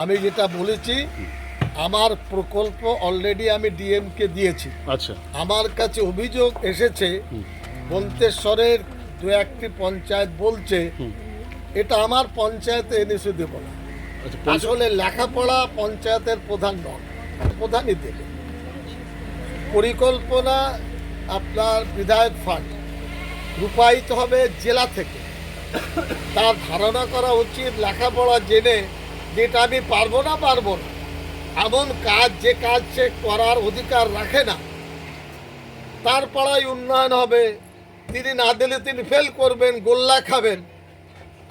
আমি যেটা বলেছি আমার প্রকল্প অলরেডি আমি ডিএমকে দিয়েছি। আচ্ছা। আমার কাছে অভিযোগ এসেছে বন্তেশ্বরের দু একটি পঞ্চায়েত বলছে এটা আমার পঞ্চায়েতে এনেছে দেবো না। আচ্ছা আসলে লেখাপড়া পঞ্চায়েতের প্রধান নন প্রধানই দেবে। পরিকল্পনা আপনার বিধায়ক ফান্ড রূপায়িত হবে জেলা থেকে। তার ধারণা করা উচিত লেখাপড়া জেনে যেটা আমি পারব না পারব না। এমন কাজ যে কাজ সে করার অধিকার রাখে না। তার পাড়ায় উন্নয়ন হবে তিনি না দিলে তিনি ফেল করবেন গোল্লা খাবেন।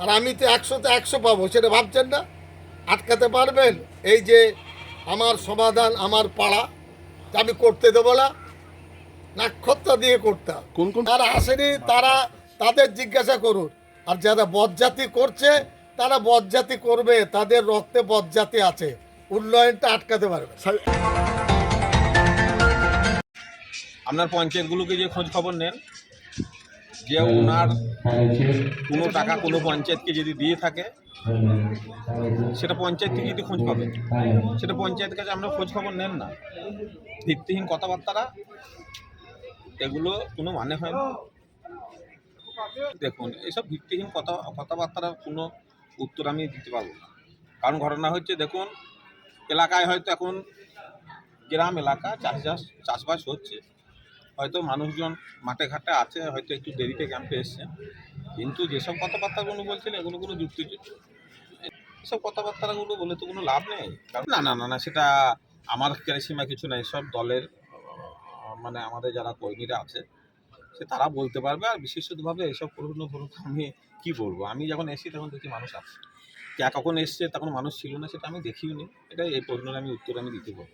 আর আমি তো একশোতে একশো পাবো সেটা ভাবছেন না? আটকাতে পারবেন? এই যে আমার সমাধান আমার পাড়া তা আমি করতে দেবো না। নাক্ষত্রা দিয়ে করতাম কোন কোন তারা আসেনি তারা তাদের জিজ্ঞাসা করুন। আর যারা বদজাতি করছে তারা বদজাতি করবে তাদের রক্তে বদজাতি আছে। উন্নয়নটা আটকাতে পারবে। আপনার পঞ্চায়েতগুলোকে যে খোঁজ খবর নেন যে ওনার কোনো টাকা কোনো পঞ্চায়েতকে যদি দিয়ে থাকে সেটা পঞ্চায়েত থেকে যদি খোঁজ পাবেন সেটা পঞ্চায়েতের কাছে আপনার খোঁজ খবর নেন না। ভিত্তিহীন কথাবার্তারা এগুলো কোনো মানে হয় না। দেখুন এইসব ভিত্তিহীন কথা কথাবার্তার কোনো উত্তর আমি দিতে পারব না। কারণ ঘটনা হচ্ছে, দেখুন, এলাকায় হয়তো এখন গ্রাম, এলাকা, চাষবাস চাষবাস হচ্ছে। হয়তো মানুষজন মাঠে ঘাটে আছে, হয়তো একটু দেরিতে ক্যাম্পে এসছে। কিন্তু যেসব কথাবার্তাগুলো বলছেন এগুলো কোনো যুক্তি এসব কথাবার্তাগুলো বলে তো কোনো লাভ নেই। না না না না, সেটা আমার ক্যারিসিমা কিছু নেই সব দলের মানে আমাদের যারা কর্মীরা আছে সে তারা বলতে পারবে আর বিশেষতভাবে এসব পুরনো ধরুন আমি কি বলব? আমি যখন এসেছি তখন দেখি মানুষ আসছে কে কখন এসছে, তখন মানুষ ছিল না, সেটা আমি দেখিও নি। এটা এই প্রশ্নের আমি উত্তর আমি দিতে পারব।